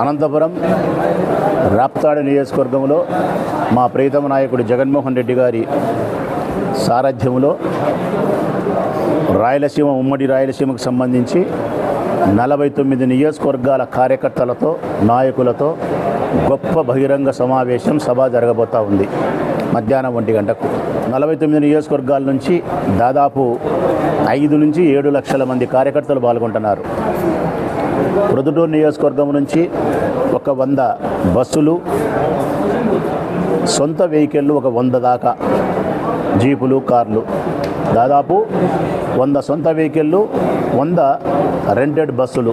అనంతపురం రాప్తాడు నియోజకవర్గంలో మా ప్రీతమ నాయకుడు జగన్మోహన్ రెడ్డి గారి సారథ్యంలో రాయలసీమ ఉమ్మడి రాయలసీమకు సంబంధించి నలభై తొమ్మిది నియోజకవర్గాల కార్యకర్తలతో నాయకులతో గొప్ప బహిరంగ సమావేశం సభ జరగబోతా ఉంది. మధ్యాహ్నం ఒంటి గంటకు. నలభై తొమ్మిది నియోజకవర్గాల నుంచి దాదాపు ఐదు నుంచి ఏడు లక్షల మంది కార్యకర్తలు పాల్గొంటున్నారు. ప్రొద్దుటూరు నియోజకవర్గం నుంచి ఒక వంద బస్సులు సొంత వెహికల్లు ఒక వంద దాకా జీపులు కార్లు. దాదాపు వంద సొంత వెహికల్లు వంద రెంటెడ్ బస్సులు.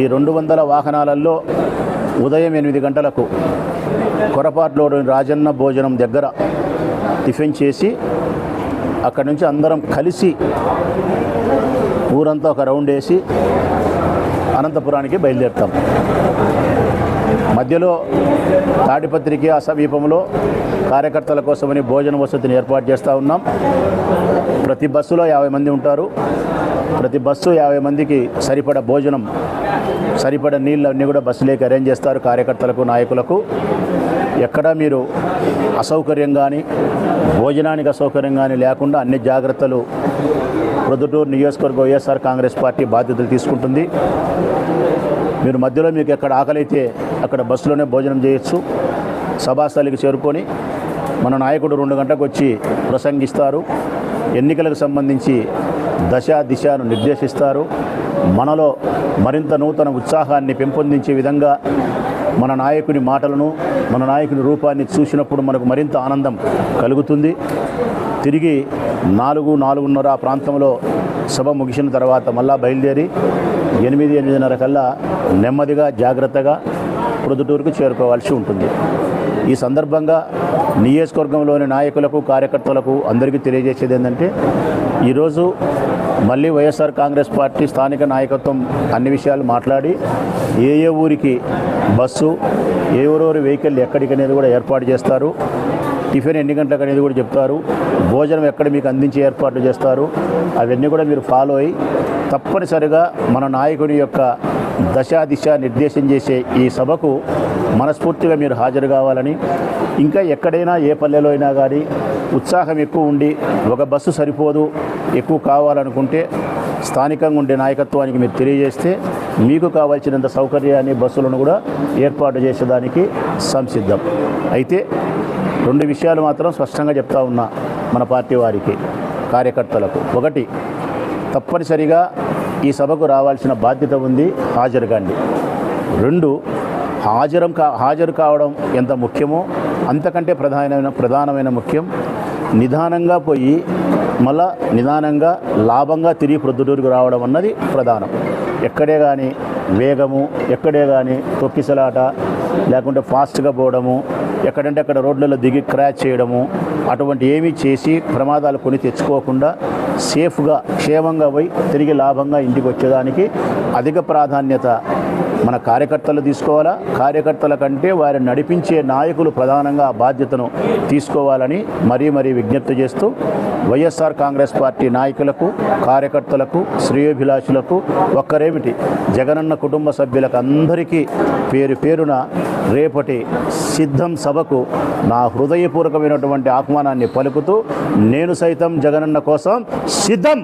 ఈ రెండు వందల వాహనాలలో ఉదయం ఎనిమిది గంటలకు కొరపాటులోని రాజన్న భోజనం దగ్గర టిఫిన్ చేసి అక్కడి నుంచి అందరం కలిసి ఊరంతా ఒక రౌండ్ వేసి అనంతపురానికి బయలుదేరుతాం. మధ్యలో తాడిపత్రికి ఆ సమీపంలో కార్యకర్తల కోసమని భోజన వసతిని ఏర్పాటు చేస్తూ ఉన్నాం. ప్రతి బస్సులో యాభై మంది ఉంటారు. ప్రతి బస్సు యాభై మందికి సరిపడ భోజనం సరిపడ నీళ్ళు అన్నీ కూడా బస్సులేకి అరేంజ్ చేస్తారు కార్యకర్తలకు నాయకులకు. ఎక్కడా మీరు అసౌకర్యం కానీ భోజనానికి అసౌకర్యం కానీ లేకుండా అన్ని జాగ్రత్తలు ప్రొద్దుటూరు నియోజకవర్గ వైఎస్ఆర్ కాంగ్రెస్ పార్టీ బాధ్యతలు తీసుకుంటుంది. మీరు మధ్యలో మీకు ఎక్కడ ఆకలైతే అక్కడ బస్సులోనే భోజనం చేయొచ్చు. సభాస్థలికి చేరుకొని మన నాయకుడు రెండు గంటలకు వచ్చి ప్రసంగిస్తారు. ఎన్నికలకు సంబంధించి దశ దిశను నిర్దేశిస్తారు. మనలో మరింత నూతన ఉత్సాహాన్ని పెంపొందించే విధంగా మన నాయకుని మాటలను మన నాయకుని రూపాన్ని చూసినప్పుడు మనకు మరింత ఆనందం కలుగుతుంది. తిరిగి నాలుగు నాలుగున్నర ఆ ప్రాంతంలో సభ ముగిసిన తర్వాత మళ్ళా బయలుదేరి ఎనిమిది ఎనిమిదిన్నర కల్లా నెమ్మదిగా జాగ్రత్తగా ప్రొద్దుటూరుకు చేరుకోవాల్సి ఉంటుంది. ఈ సందర్భంగా నియోజకవర్గంలోని నాయకులకు కార్యకర్తలకు అందరికీ తెలియజేసేది ఏంటంటే ఈరోజు మళ్ళీ వైఎస్ఆర్ కాంగ్రెస్ పార్టీ స్థానిక నాయకత్వం అన్ని విషయాలు మాట్లాడి ఏ ఏ ఊరికి బస్సు ఏ వెహికల్ ఎక్కడికి అనేది కూడా ఏర్పాటు చేస్తారు. టిఫిన్ ఎన్ని గంటలకు అనేది కూడా చెప్తారు. భోజనం ఎక్కడ మీకు అందించే ఏర్పాట్లు చేస్తారు. అవన్నీ కూడా మీరు ఫాలో అయ్యి తప్పనిసరిగా మన నాయకుడి యొక్క దశా దిశ నిర్దేశం చేసే ఈ సభకు మనస్ఫూర్తిగా మీరు హాజరు కావాలని ఇంకా ఎక్కడైనా ఏ పల్లెలో అయినా కానీ ఉత్సాహం ఎక్కువ ఉండి ఒక బస్సు సరిపోదు ఎక్కువ కావాలనుకుంటే స్థానికంగా ఉండే నాయకత్వానికి మీరు తెలియజేస్తే మీకు కావాల్సినంత సౌకర్యాన్ని బస్సులను కూడా ఏర్పాటు చేసేదానికి సంసిద్ధం. అయితే రెండు విషయాలు మాత్రం స్పష్టంగా చెప్తా ఉన్నా మన పార్టీ వారికి కార్యకర్తలకు. ఒకటి తప్పనిసరిగా ఈ సభకు రావాల్సిన బాధ్యత ఉంది హాజరు కండి. రెండు హాజరం కా హాజరు కావడం ఎంత ముఖ్యమో అంతకంటే ప్రధానమైన ప్రధానమైన ముఖ్యం నిదానంగా పోయి మళ్ళా నిదానంగా లాభంగా తిరిగి ప్రొద్దుటూరుకు రావడం అన్నది ప్రధానం. ఎక్కడే కానీ వేగము ఎక్కడే కానీ తొక్కిసలాట లేకుంటే ఫాస్ట్గా పోవడము ఎక్కడంటే అక్కడ రోడ్లలో దిగి క్రాచ్ చేయడము అటువంటి ఏమీ చేసి ప్రమాదాలు కొని తెచ్చుకోకుండా సేఫ్గా క్షేమంగా పోయి తిరిగి లాభంగా ఇంటికి వచ్చేదానికి అధిక ప్రాధాన్యత మన కార్యకర్తలు తీసుకోవాలా? కార్యకర్తల కంటే వారిని నడిపించే నాయకులు ప్రధానంగా ఆ బాధ్యతను తీసుకోవాలని మరీ మరీ విజ్ఞప్తి చేస్తూ వైఎస్ఆర్ కాంగ్రెస్ పార్టీ నాయకులకు కార్యకర్తలకు శ్రేయోభిలాషులకు ఒక్కరేమిటి జగనన్న కుటుంబ సభ్యులకు అందరికీ పేరు పేరున రేపటి సిద్ధం సభకు నా హృదయపూర్వకమైనటువంటి ఆహ్వానాన్ని పలుకుతూ నేను సైతం జగనన్న కోసం సిద్ధం!